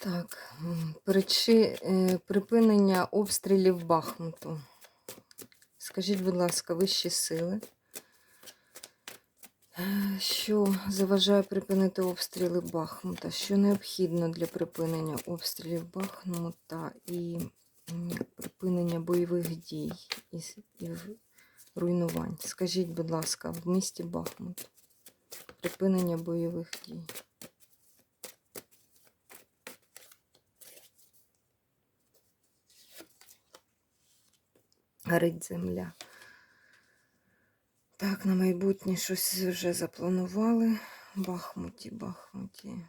Так, причи, е, припинення обстрілів Бахмуту. Скажіть, будь ласка, вищі сили. Е, Що заважає припинити обстріли Бахмута? Що необхідно для припинення обстрілів Бахмута і припинення бойових дій і, і руйнувань? Скажіть, будь ласка, в місті Бахмут. Припинення бойових дій. Горить земля. Так, на майбутнє щось вже запланували. Бахмуті, Бахмуті.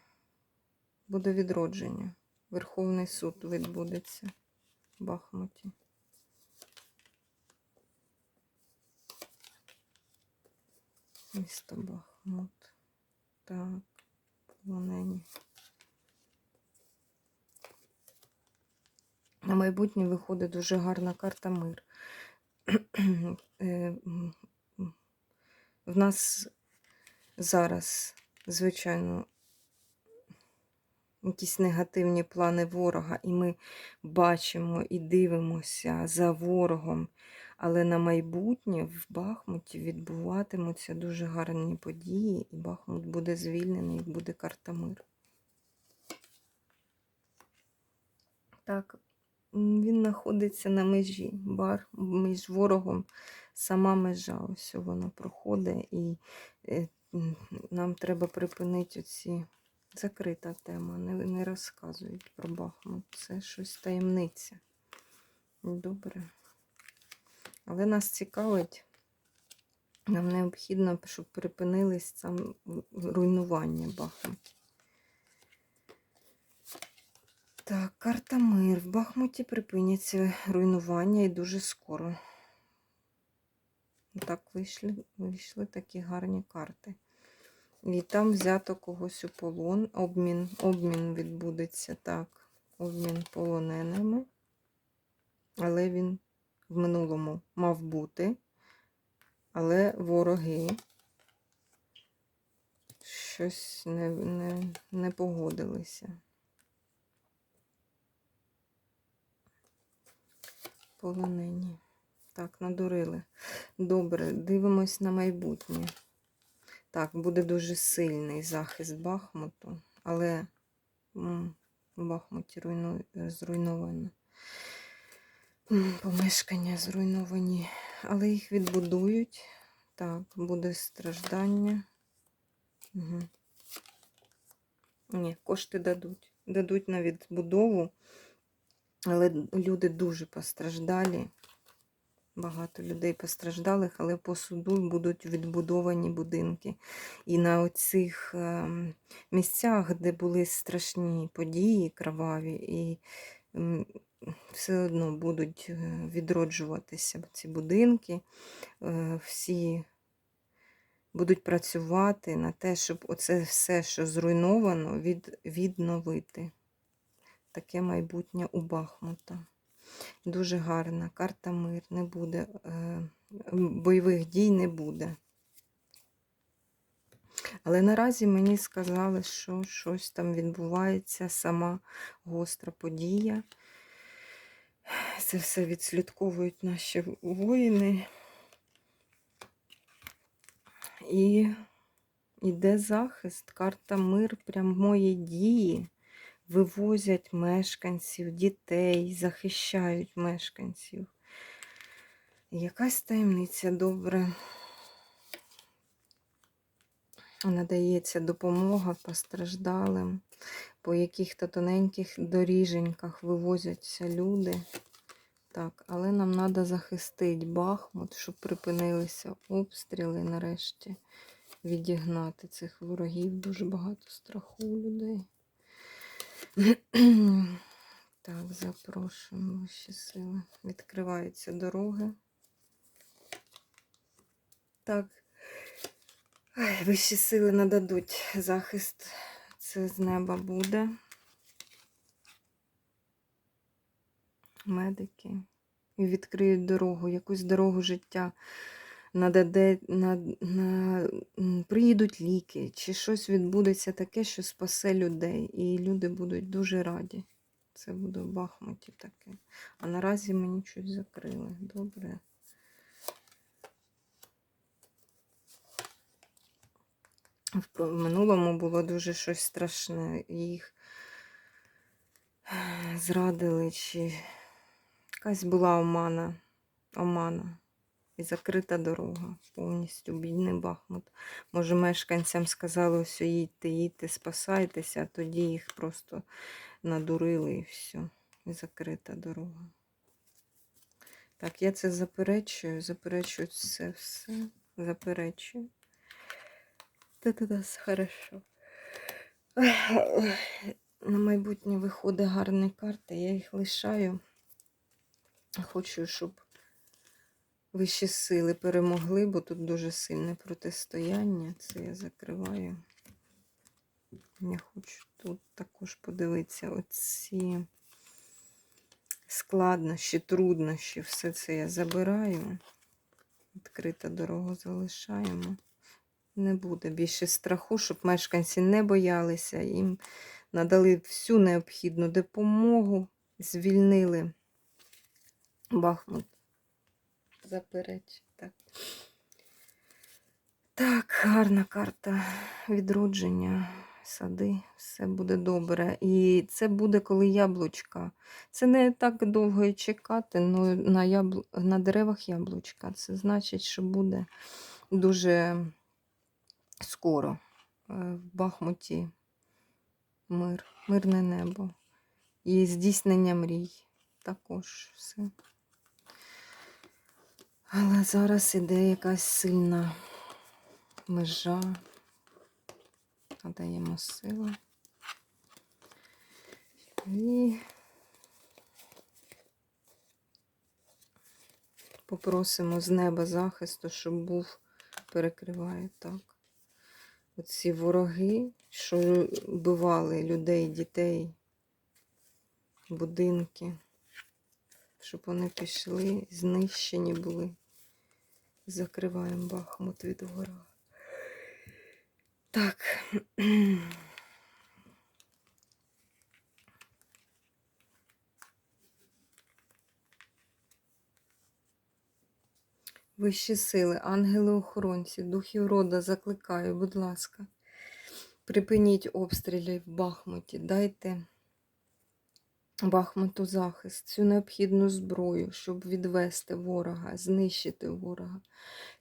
Буде відродження. Верховний суд відбудеться Бахмуті. Місто Бахмут. Так, полонені. На майбутнє виходить дуже гарна карта мир. Е, В нас зараз, звичайно, якісь негативні плани ворога, і ми бачимо і дивимося за ворогом. Але на майбутнє в Бахмуті відбуватимуться дуже гарні події, і Бахмут буде звільнений, буде карта миру. Так, він знаходиться на межі, бар між ворогом, сама межа. Ось вона проходить, і е, нам треба припинити оці. Закрита тема, не, не розказують про Бахмут. Це щось таємниця. Добре. Але нас цікавить, нам необхідно, щоб припинились там руйнування Бахмуті. Так, карта мир. В Бахмуті припиняться руйнування і дуже скоро. Так вийшли, вийшли такі гарні карти. І там взято когось у полон. Обмін, обмін відбудеться так. Обмін полоненими. Але він в минулому мав бути. Але вороги щось не, не, не погодилися. Полонені. Так, надурили. Добре, дивимось на майбутнє. Так, буде дуже сильний захист Бахмуту, але в Бахмуті руйну... зруйновано. Помешкання зруйновані, але їх відбудують. Так, буде страждання. Угу. Ні, кошти дадуть. Дадуть на відбудову, але люди дуже постраждалі. Багато людей постраждалих, але по суду будуть відбудовані будинки. І на оцих ем, місцях, де були страшні події кроваві, і все одно будуть е, відроджуватися ці будинки, е, всі будуть працювати на те, щоб оце все, що зруйновано, від, відновити. Таке майбутнє у Бахмута. Дуже гарна. Карта мир не буде. е, Бойових дій не буде. Але наразі мені сказали, що щось там відбувається, сама гостра подія. Це все відслідковують наші воїни. І йде захист, карта мир, прям мої дії вивозять мешканців, дітей, захищають мешканців. Якась таємниця добре. Надається допомога постраждалим, по яких-то тоненьких доріженьках вивозяться люди. Так, але нам треба захистити Бахмут, щоб припинилися обстріли нарешті відігнати цих ворогів. Дуже багато страху у людей. Так, запрошуємо ще. Відкриваються дороги. Так. Ай, вищі сили нададуть захист. Це з неба буде. Медики. І відкриють дорогу, якусь дорогу життя нададе, на, на, приїдуть ліки, чи щось відбудеться таке, що спасе людей, і люди будуть дуже раді. Це буде в Бахмуті таке. А наразі мені щось закрили. Добре. В минулому було дуже щось страшне. Їх е, зрадили, чи якась була омана. омана. І закрита дорога. Повністю бідний Бахмут. Може, мешканцям сказали, ось їдьте, їдьте, спасайтеся, а тоді їх просто надурили і все. І закрита дорога. Так, я це заперечую, заперечую це все. Заперечую. Та-та-та, хорошо. На майбутнє виходить гарні карти, я їх лишаю. Хочу, щоб вищі сили перемогли, бо тут дуже сильне протистояння. Це я закриваю. Я хочу тут також подивитися оці складнощі, труднощі. Все це я забираю. Відкрита дорога залишаємо. Не буде більше страху, щоб мешканці не боялися. Їм надали всю необхідну допомогу, звільнили Бахмут. Запереч. Так. Так, гарна карта відродження, сади, все буде добре. І це буде коли яблучка. Це не так довго і чекати, але на, яблу... на деревах яблучка. Це значить, що буде дуже скоро е, в Бахмуті мир, мирне небо. І здійснення мрій також все. Але зараз іде якась сильна межа. Надаємо сили. І попросимо з неба захисту, щоб був, перекриває так. Оці вороги, що вбивали людей, дітей, будинки, щоб вони пішли, знищені були. Закриваємо Бахмут від ворога. Так. Вищі сили, ангели-охоронці, духів рода закликаю, будь ласка, припиніть обстріли в Бахмуті, дайте Бахмуту захист, цю необхідну зброю, щоб відвести ворога, знищити ворога,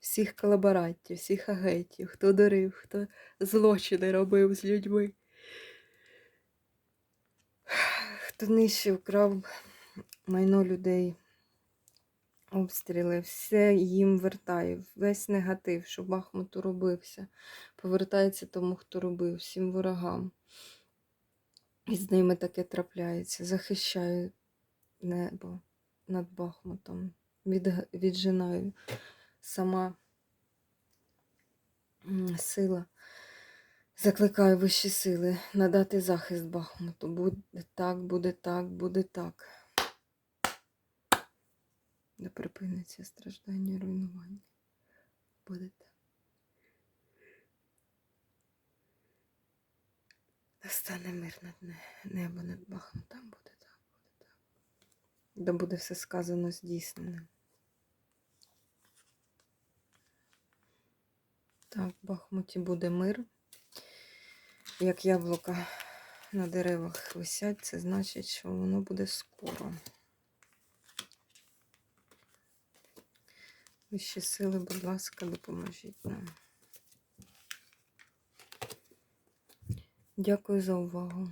всіх колаборантів, всіх агентів, хто дарив, хто злочини робив з людьми, хто нищив, крав майно людей обстріли, все їм вертає. Весь негатив, що Бахмуту робився, повертається тому, хто робив, всім ворогам. І з ними таке трапляється. Захищаю небо над Бахмутом. Від, віджинаю сама сила. Закликаю вищі сили надати захист Бахмуту. Буде так, буде так, буде так. Не припиниться страждання руйнування. Буде так. Настане мир над небо над Бахмутом. Буде так, буде так. Да буде все сказано здійснене. Так, в Бахмуті буде мир. Як яблука на деревах висять, це значить, що воно буде скоро. Вищі сили, будь ласка, допоможіть нам. Дякую за увагу.